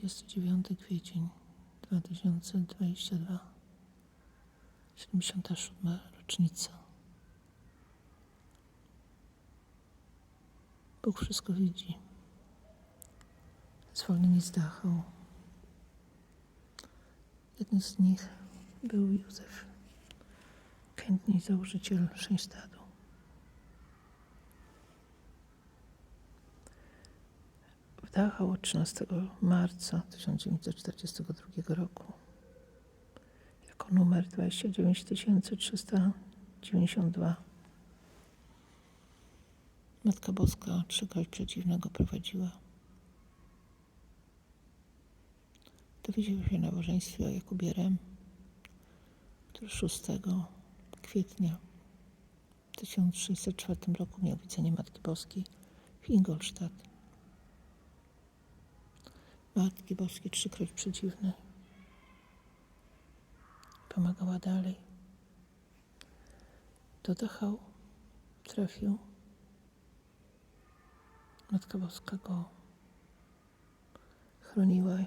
29 kwiecień 2022 77 rocznica. Bóg wszystko widzi. Zwolnieni z Dachau. Jednym z nich był Józef Kętniej, założyciel Szeństadu. W Dachau od 13 marca 1942 roku jako numer 29392 Matka Boska czegoś przeciwnego prowadziła. Dowiedział się na nabożeństwie o Jakubie Rem, który 6 kwietnia w 1604 roku miał widzenie Matki Boskiej w Ingolstadt. Matki Boskiej trzykroć przeciwne. Pomagała dalej. Do Dachau trafił. Matka Boska go chroniła.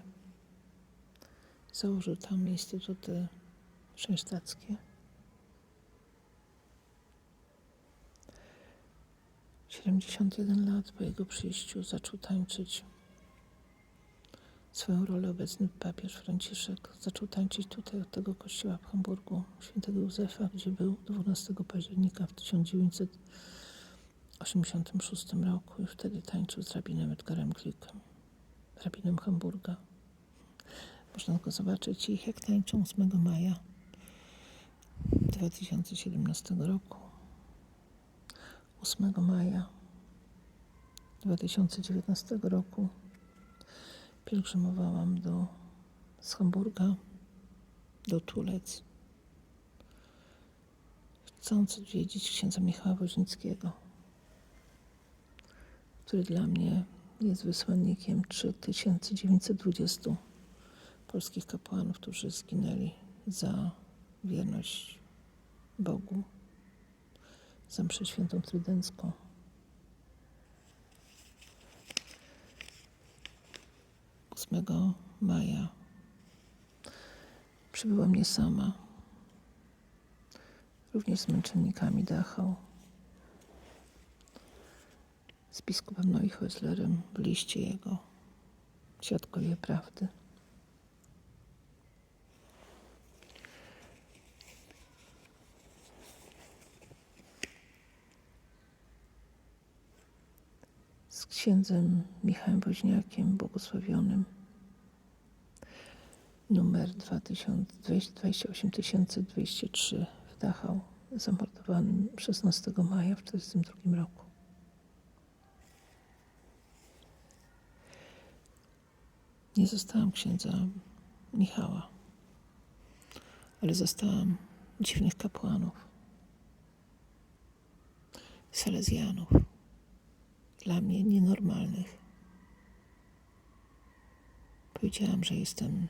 Założył tam instytuty szejstackie. 71 lat po jego przyjściu zaczął tańczyć swoją rolę obecny papież Franciszek. Zaczął tańczyć tutaj od tego kościoła w Hamburgu świętego Józefa, gdzie był 12 października w 1986 roku i wtedy tańczył z rabinem Edgarem Glikiem, rabinem Hamburga. Można go zobaczyć ich, jak tańczą 8 maja 2017 roku. 8 maja 2019 roku pielgrzymowałam do, z Hamburga do Tulec, chcąc odwiedzić księdza Michała Woźnickiego, który dla mnie jest wysłannikiem 3920 polskich kapłanów, którzy zginęli za wierność Bogu, za mszę świętą trydencką. Ósmego maja. Przybyłam nie sama, również z męczennikami Dachau, z biskupem Neuchhäuslerem w liście jego. Świadkowie Prawdy. Z księdzem Michałem Woźniakiem, błogosławionym, numer 2000 28203 w Dachau, zamordowanym 16 maja w 1942 roku. Nie zostałam księdza Michała, ale zostałam dziwnych kapłanów, salezjanów dla mnie nienormalnych. Powiedziałam, że jestem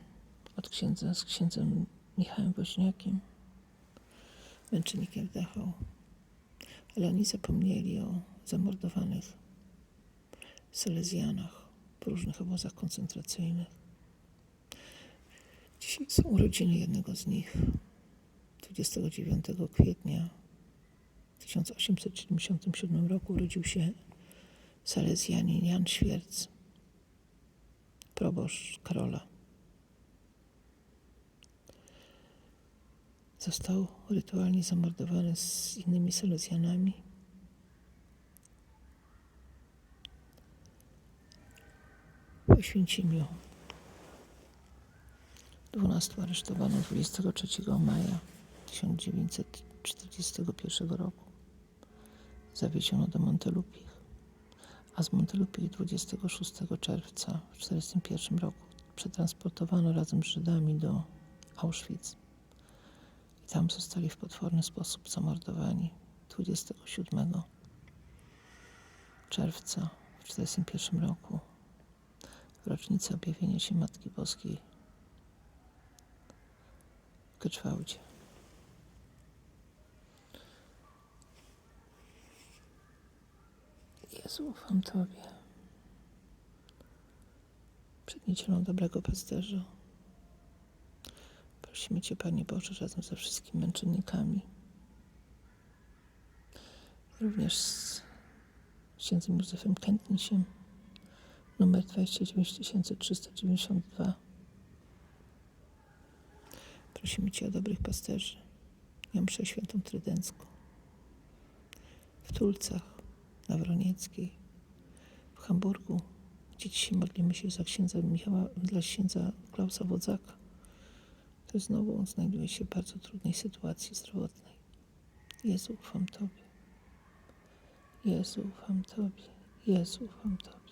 od księdza z księdzem Michałem Woźniakiem, męczennikiem Dachau, ale oni zapomnieli o zamordowanych Salezjanach w różnych obozach koncentracyjnych. Dzisiaj są urodziny jednego z nich. 29 kwietnia 1877 roku urodził się Salezjanin Jan Świerc, proboszcz Karola. Został rytualnie zamordowany z innymi Salezjanami. W Oświęcimiu 12 aresztowano 23 maja 1941 roku. Zawieziono do Montelupich a z Montelupich 26 czerwca w 1941 roku przetransportowano razem z Żydami do Auschwitz. I tam zostali w potworny sposób zamordowani 27 czerwca w 1941 roku, w rocznicę objawienia się Matki Boskiej w Geczwałdzie. Jezu, ufam Tobie. przed niedzielą dobrego pasterza. Prosimy Cię, Panie Boże, razem ze wszystkimi męczennikami, również z księdzem Józefem Kętnisiem, numer 29392. Prosimy Cię o dobrych pasterzy o mszę świętą trydencką. W Tulcach, na Wronieckiej, w Hamburgu, gdzie dzisiaj modlimy się za księdza Michała, dla księdza Klausa Wodzaka, to znowu znajduje się w bardzo trudnej sytuacji zdrowotnej. Jezu, ufam Tobie. Jezu, ufam Tobie. Jezu, ufam Tobie.